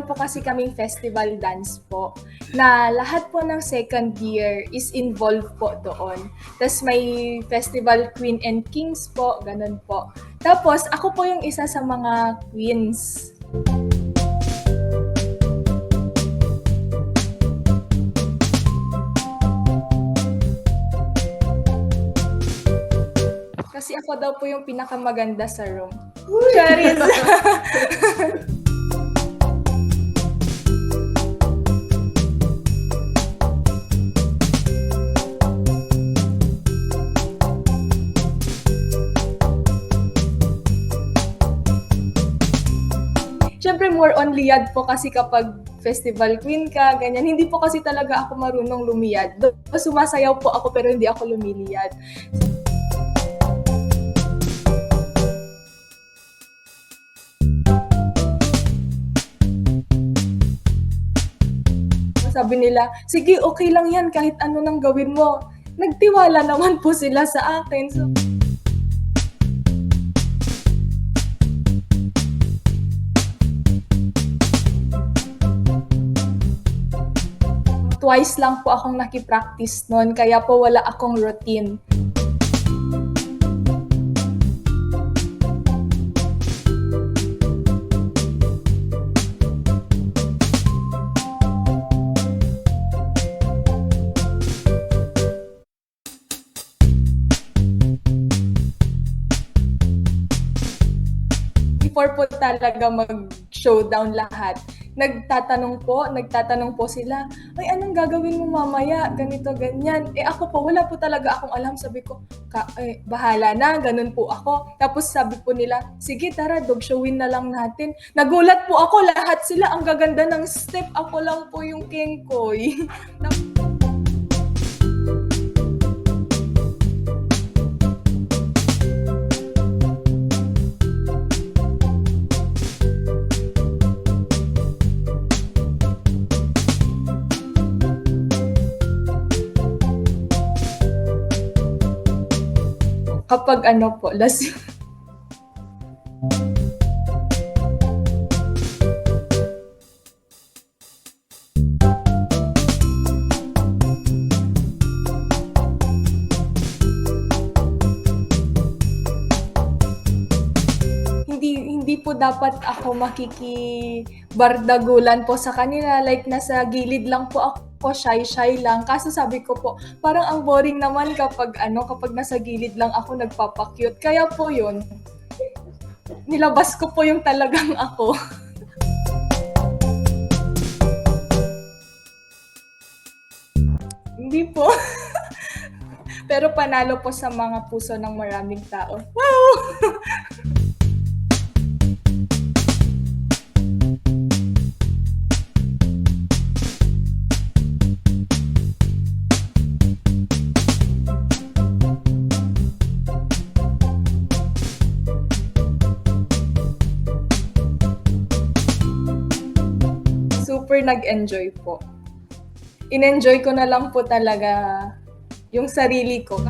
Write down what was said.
kasi kaming festival dance po na lahat po ng second year is involved po doon. Tapos may festival Queen and Kings po, ganun po. Tapos ako po yung isa sa mga queens. Kasi ako daw po yung pinakamaganda sa room. Charis! Siyempre, more on liyad po kasi kapag festival queen ka, ganyan. Hindi po kasi talaga ako marunong lumiyad. Do- Sumasayaw po ako pero hindi ako lumiliyad. Sabi nila, sige, okay lang yan kahit ano nang gawin mo. Nagtiwala naman po sila sa akin. So, twice lang po akong nakipractice noon, kaya po wala akong routine. Before po talaga mag-showdown lahat, nagtatanong po, nagtatanong po sila, ay anong gagawin mo mamaya, ganito, ganyan. Eh ako po, wala po talaga akong alam. Sabi ko, Ka, eh, bahala na, ganun po ako. Tapos sabi po nila, sige tara, dog showin na lang natin. Nagulat po ako, lahat sila ang gaganda ng step. Ako lang po yung kengkoy. Kapag ano po, lasing. po dapat ako makikibardagulan po sa kanila like nasa gilid lang po ako shy shy lang. Kaso sabi ko po parang ang boring naman kapag ano kapag nasa gilid lang ako nagpapakyut. Kaya po yun nilabas ko po yung talagang ako. Hindi po. Pero panalo po sa mga puso ng maraming tao. Wow nag-enjoy po. In-enjoy ko na lang po talaga yung sarili ko.